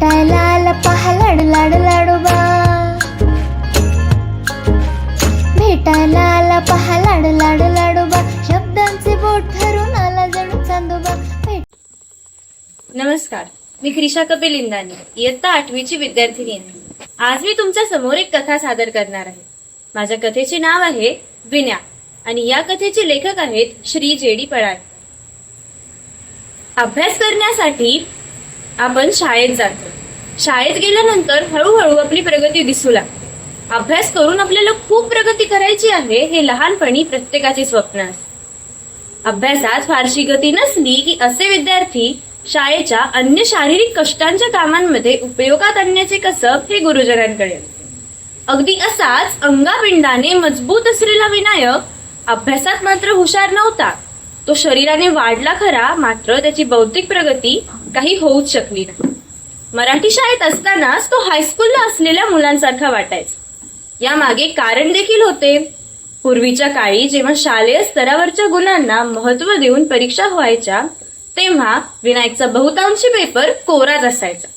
भेटायला लाल पहा लाड लाडू लाडोबा. भेटायला लाल पहा लाड लाडू लाडोबा. शब्दांचे बोट ठरून आला जणू चांदोबा. नमस्कार मी क्रिशा कपिल इंदानी इयत्ता आठवीची विद्यार्थिनी आहे आज मी तुमच्यासमोर एक कथा सादर करणार आहे. माझ्या कथेचे नाव आहे विन्या आणि या कथेचे लेखक आहेत श्री जे डी पळाड अभ्यास करण्यासाठी आपण शाळेत जातो. शाळेत गेल्यानंतर हळूहळू आपली प्रगती दिसू लागते. अभ्यास करून आपल्याला खूप प्रगती करायची आहे हे लहानपणी प्रत्येकाचे स्वप्न असते. अभ्यासात फारशी गती नसली की असे विद्यार्थी शाळेच्या अन्य शारीरिक कष्टांच्या कामांमध्ये उपयोगात आणण्याचे कसब हे गुरुजनांकडे अगदी असाच अंगापिंडाने मजबूत असलेला विनायक अभ्यासात मात्र हुशार नव्हता. तो शरीराने वाढला खरा मात्र त्याची बौद्धिक प्रगती काही होऊच शकली नाही. मराठी शाळेत असतानाच तो हायस्कूलला असलेल्या मुलांसारखा वाटायचा. यामागे कारण देखील होते. पूर्वीच्या काळी जेव्हा शालेय स्तरावरच्या गुणांना महत्त्व देऊन परीक्षा व्हायच्या तेव्हा विनायकचा बहुतांशी पेपर कोराच असायचा.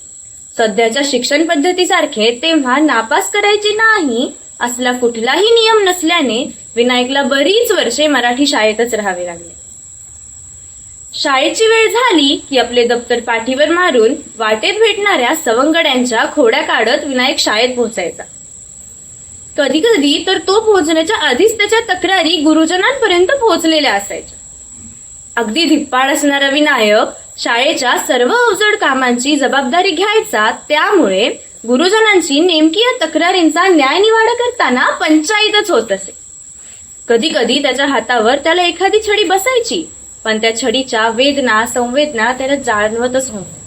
सध्याच्या शिक्षण पद्धतीसारखे तेव्हा नापास करायचे नाही असला कुठलाही नियम नसल्याने विनायकला बरीच वर्षे मराठी शाळेतच राहावे लागले. शाळेची वेळ झाली की आपले दप्तर पाठीवर मारून वाटेत भेटणाऱ्या सवंगड्यांच्या खोड्या काढत विनायक शाळेत पोहोचायचा. कधी कधी तर तो पोहोचण्याच्या आधीच त्याच्या तक्रारी गुरुजनांपर्यंत पोहोचलेल्या असायच्या. अगदी धिप्पाड असणारा विनायक शाळेच्या सर्व अवजड कामांची जबाबदारी घ्यायचा त्यामुळे गुरुजनांची नेमकी या तक्रारींचा न्यायनिवाडा करताना पंचायतच होत असे. कधी कधी त्याच्या हातावर त्याला एखादी छडी बसायची पण त्या छडीच्या वेदना संवेदना त्याला जाणवतच नव्हत्या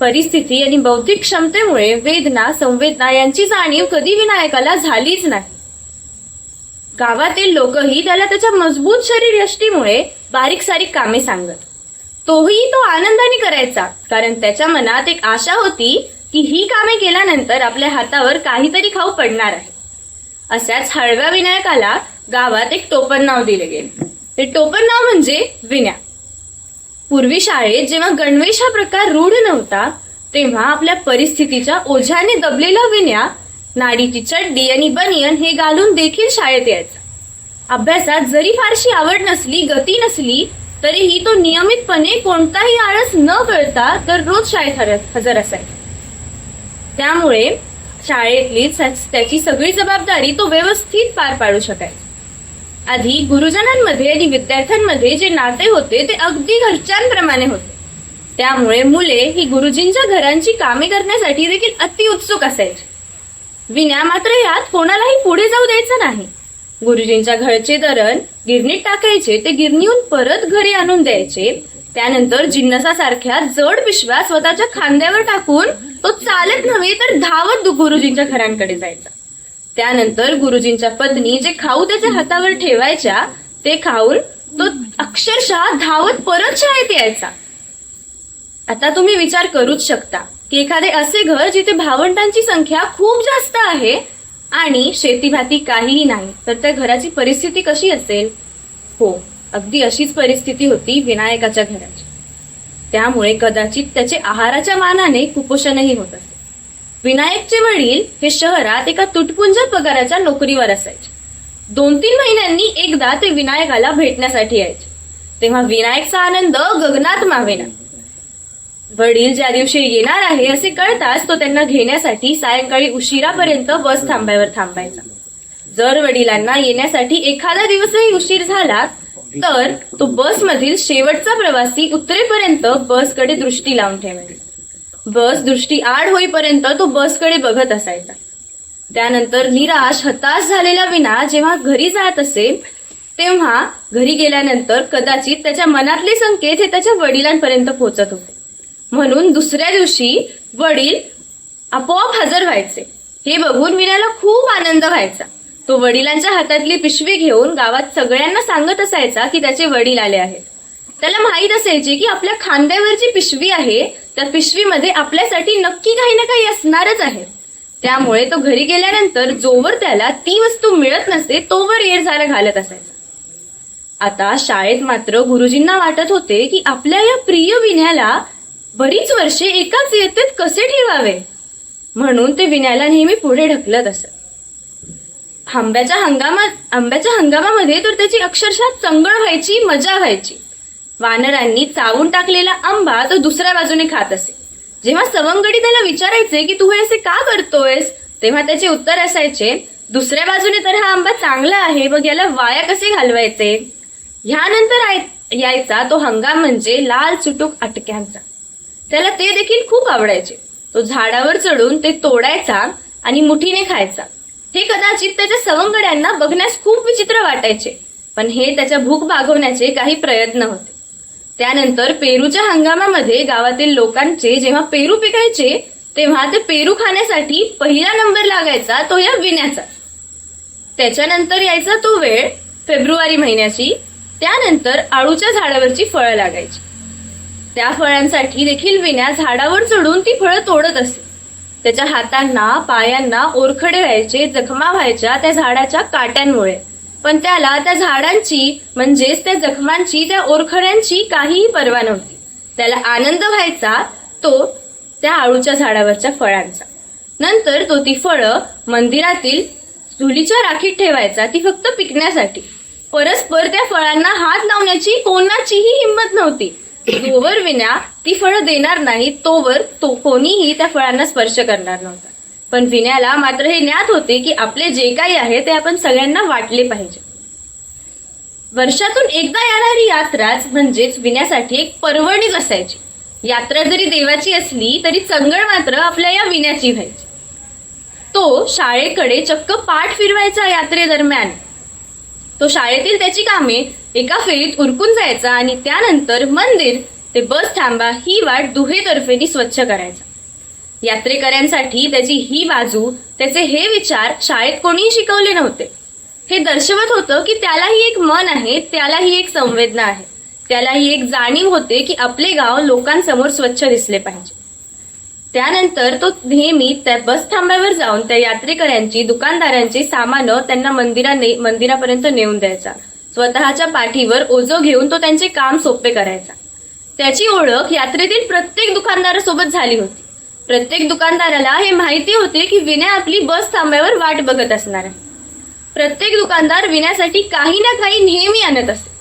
परिस्थिती आणि बौद्धिक क्षमतेमुळे वेदना संवेदना यांची जाणीव कधी विनायकाला झालीच नाही. गावातील लोकही त्याला त्याच्या मजबूत शरीर यष्टीमुळे बारीक सारीक कामे सांगत. तोही तो आनंदाने करायचा कारण त्याच्या मनात एक आशा होती की ही कामे केल्यानंतर आपल्या हातावर काहीतरी खाऊ पडणार आहे. अशाच हळव्या विनायकाला गावात एक टोपण नाव दिले गेले. ते टोपण नाव म्हणजे विन्या पूर्वी शाळेत जेव्हा गणवेश हा प्रकार रूढ नव्हता तेव्हा आपल्या परिस्थितीच्या ओझ्याने दबलेला विन्या नाडीची चड्डी आणि बनियन हे घालून देखील शाळेत यायचा. अभ्यासात जरी फारशी आवड नसली गती नसली तरीही तो नियमितपणे कोणताही आळस न कळता तर रोज शाळेत हर- हजर असायचा. त्यामुळे शाळेतली त्याची सगळी जबाबदारी तो व्यवस्थित पार पाडू शकायचा. आधी गुरुजनांमध्ये आणि विद्यार्थ्यांमध्ये जे नाते होते ते अगदी घरच्यांप्रमाणे होते. त्यामुळे मुले ही गुरुजींच्या घरांची कामे करण्यासाठी देखील अति उत्सुक असायची. विन्या मात्र यात कोणालाही पुढे जाऊ द्यायचं नाही. गुरुजींच्या घरचे दरण गिरणीत टाकायचे ते गिरणीहून परत घरी आणून द्यायचे. त्यानंतर जिन्नसासारख्या जड पिशव्या स्वतःच्या खांद्यावर टाकून तो चालत नव्हे तर धावत गुरुजींच्या घरांकडे जायचा. त्यानंतर गुरुजींच्या पत्नी जे खाऊ त्याच्या हातावर ठेवायच्या ते खाऊन तो अक्षरशः धावत परत शाळेत यायचा. आता तुम्ही विचार करूच शकता की एखादे असे घर जिथे भावंडांची संख्या खूप जास्त आहे आणि शेतीभाती काहीही नाही तर त्या घराची परिस्थिती कशी असेल? हो अगदी अशीच परिस्थिती होती विनायकाच्या घराची. त्यामुळे कदाचित त्याचे आहाराच्या मानाने कुपोषणही होत असे. विनायकचे वडील हे शहरात एका तुटपुंज पगाराच्या नोकरीवर असायचे. दोन तीन महिन्यांनी एकदा ते विनायकाला भेटण्यासाठी यायचे. तेव्हा विनायकचा आनंद गगनात मावेना. वडील ज्या दिवशी येणार आहे असे कळताच तो त्यांना घेण्यासाठी सायंकाळी उशिरापर्यंत बस थांब्यावर थांबायचा. जर वडिलांना येण्यासाठी एखादा दिवसही उशीर झाला तर तो बसमधील शेवटचा प्रवासी उत्तरेपर्यंत बसकडे दृष्टी लावून ठेवायचा. बस दृष्टी आड होईपर्यंत तो बसकडे बघत असायचा. त्यानंतर निराश हताश झालेला विना जेव्हा घरी जात असेल तेव्हा घरी गेल्यानंतर कदाचित त्याच्या मनातले संकेत हे त्याच्या वडिलांपर्यंत पोहोचत होते. म्हणून दुसऱ्या दिवशी वडील आपोआप हजर व्हायचे. हे बघून विनाला खूप आनंद व्हायचा. तो वडिलांच्या हातातली पिशवी घेऊन गावात सगळ्यांना सांगत असायचा की त्याचे वडील आले आहेत. त्याला माहीत असायचे की आपल्या खांद्यावर जी पिशवी आहे त्या पिशवीमध्ये आपल्यासाठी नक्की काही ना काही असणारच आहे. त्यामुळे तो घरी गेल्यानंतर जोवर त्याला ती वस्तू मिळत नसते तोवर येर घालत असायचा. आता शाळेत मात्र गुरुजींना वाटत होते की आपल्या या प्रिय विण्याला बरीच वर्षे एकाच इयत्तेत कसे ठेवावे? म्हणून ते विण्याला नेहमी पुढे ढकलत असत. आंब्याच्या हंगामात आंब्याच्या हंगामामध्ये तर त्याची अक्षरशः चंगळ व्हायची मजा व्हायची. वानरांनी चावून टाकलेला आंबा तो दुसऱ्या बाजूने खात असे. जेव्हा सवंगडी त्याला विचारायचे की तू हे असे का करतोयस तेव्हा त्याचे उत्तर असायचे दुसऱ्या बाजूने तर हा आंबा चांगला आहे मग याला वाया कसे घालवायचे? ह्यानंतर यायचा तो हंगाम म्हणजे लाल चुटूक अटक्यांचा त्याला ते देखील खूप आवडायचे. तो झाडावर चढून ते तोडायचा आणि मुठीने खायचा. हे कदाचित त्याच्या सवंगड्यांना बघण्यास खूप विचित्र वाटायचे पण हे त्याच्या भूक भागवण्याचे काही प्रयत्न होते. त्यानंतर पेरूच्या हंगामामध्ये गावातील लोकांचे जेव्हा पेरू पिकायचे तेव्हा ते पेरू खाण्यासाठी पहिला नंबर लागायचा तो या विण्याचा. त्याच्यानंतर यायचा तो वेळ फेब्रुवारी महिन्याची. त्यानंतर आळूच्या झाडावरची फळं लागायची. त्या फळांसाठी देखील विण्या झाडावर चढून ती फळं तोडत असे. त्याच्या हातांना पायांना ओरखडे व्हायचे जखमा व्हायच्या त्या झाडाच्या काट्यांमुळे. पण त्याला त्या झाडांची म्हणजेच त्या जखमांची त्या ओरखड्यांची काहीही पर्वा नव्हती. त्याला आनंद व्हायचा तो त्या आळूच्या झाडावरच्या फळांचा. नंतर तो ती फळं मंदिरातील चुलीच्या राखीत ठेवायचा ती फक्त पिकण्यासाठी. परस्पर त्या फळांना हात लावण्याची कोणाचीही हिंमत नव्हती. जोवर विना ती फळं देणार नाही तोवर तो कोणीही त्या फळांना स्पर्श करणार नव्हता. पण विण्याला मात्र हे ज्ञात होते की आपले जे काही आहे ते आपण सगळ्यांना वाटले पाहिजे. वर्षातून एकदा येणारी यात्राच म्हणजेच विण्यासाठी एक पर्वणीच असायची. यात्रा जरी देवाची असली तरी चंगळ मात्र आपल्या या विण्याची व्हायची. तो शाळेकडे चक्क पाठ फिरवायचा यात्रेदरम्यान. तो शाळेतील त्याची कामे एका फेरीत उरकून जायचा आणि त्यानंतर मंदिर ते बस थांबा ही वाट दुहेतर्फेनी स्वच्छ करायचा. यात्रेकऱ्यांसाठी त्याची ही बाजू त्याचे हे विचार शाळेत कोणीही शिकवले नव्हते. हे दर्शवत होतं की त्यालाही एक मन आहे त्यालाही एक संवेदना आहे. त्यालाही एक जाणीव होते की आपले गाव लोकांसमोर स्वच्छ दिसले पाहिजे. त्यानंतर तो नेहमी त्या बस थांब्यावर जाऊन त्या यात्रेकऱ्यांची दुकानदारांची सामानं त्यांना मंदिराने मंदिरापर्यंत नेऊन द्यायचा. स्वतःच्या पाठीवर ओझो घेऊन तो त्यांचे काम सोपे करायचा. त्याची ओळख यात्रेतील प्रत्येक दुकानदारासोबत झाली होती. प्रत्येक दुकानदाराला हे माहिती होते की विण्या आपली बस थांब्यावर वाट बघत असणार आहे. प्रत्येक दुकानदार विण्यासाठी काही ना काही नेहमी आणत असे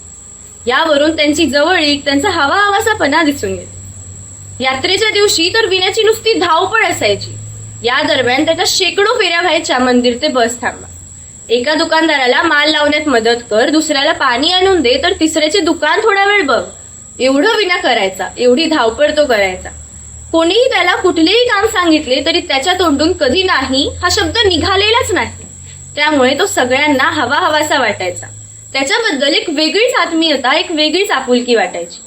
यावरून त्यांची जवळीक त्यांचा हवा हवासापणा दिसून येतो. यात्रेच्या दिवशी तर विण्याची नुसती धावपळ असायची. या दरम्यान त्याच्या शेकडो फेऱ्या व्हायच्या मंदिर ते बस थांबा. एका दुकानदाराला माल लावण्यात मदत कर दुसऱ्याला पाणी आणून दे तर तिसऱ्याचे दुकान थोडा वेळ बघ. एवढं विना करायचा एवढी धावपळ तो करायचा. कोणीही त्याला कुठलेही काम सांगितले तरी त्याच्या तोंडून कधी नाही हा शब्द निघालेलाच नाही. त्यामुळे तो सगळ्यांना हवा हवासा वाटायचा. त्याच्याबद्दल एक वेगळीच आत्मीयता एक वेगळीच आपुलकी वाटायची.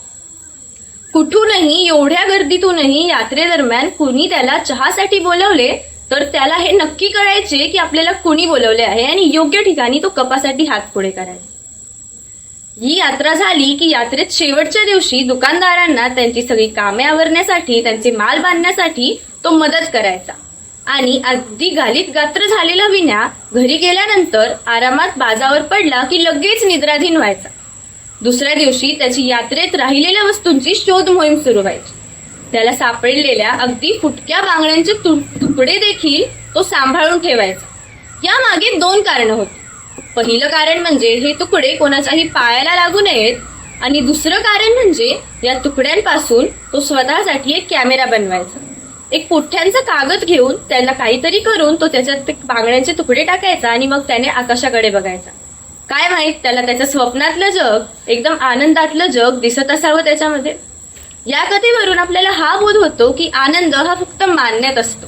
कुठूनही एवढ्या गर्दीतूनही यात्रेदरम्यान कुणी त्याला चहासाठी बोलवले तर त्याला हे नक्की कळायचे की आपल्याला कुणी बोलवले आहे आणि योग्य ठिकाणी तो कपासाठी हात पुढे करायचा. ही यात्रा झाली की यात्रेत शेवटच्या दिवशी दुकानदारांना त्यांची सगळी कामे आवरण्यासाठी त्यांचे माल बांधण्यासाठी तो मदत करायचा. आणि अगदी घालीत गात्र झालेला विण्या घरी गेल्यानंतर आरामात बाजावर पडला की लगेच निद्राधीन व्हायचा. दुसऱ्या दिवशी त्याची यात्रेत राहिलेल्या वस्तूंची शोध मोहीम सुरू व्हायची. त्याला सापडलेल्या अगदी फुटक्या बांगड्यांचे तुकडे देखील तो सांभाळून ठेवायचा. यामागे दोन कारणं होती. पहिलं कारण म्हणजे हे तुकडे कोणाच्याही पायाला लागू नयेत आणि दुसरं कारण म्हणजे या तुकड्यांपासून तो स्वतःसाठी एक कॅमेरा बनवायचा. एक पुठ्ठ्यांचा कागद घेऊन त्याला काहीतरी करून तो त्याच्यात ते बांगड्यांचे तुकडे टाकायचा आणि मग त्याने आकाशाकडे बघायचा. काय माहीत त्याला त्याच्या स्वप्नातलं जग एकदम आनंदातलं जग दिसत असावं त्याच्यामध्ये? या कथेवरून आपल्याला हा बोध होतो की आनंद हा फक्त मानण्यात असतो.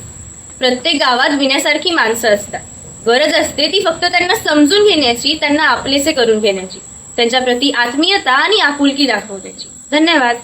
प्रत्येक गावात विण्यासारखी माणसं असतात. गरज असते ती फक्त त्यांना समजून घेण्याची त्यांना आपलेसे करून घेण्याची. त्यांच्या प्रती आत्मीयता आणि आपुलकी दाखवण्याची. धन्यवाद.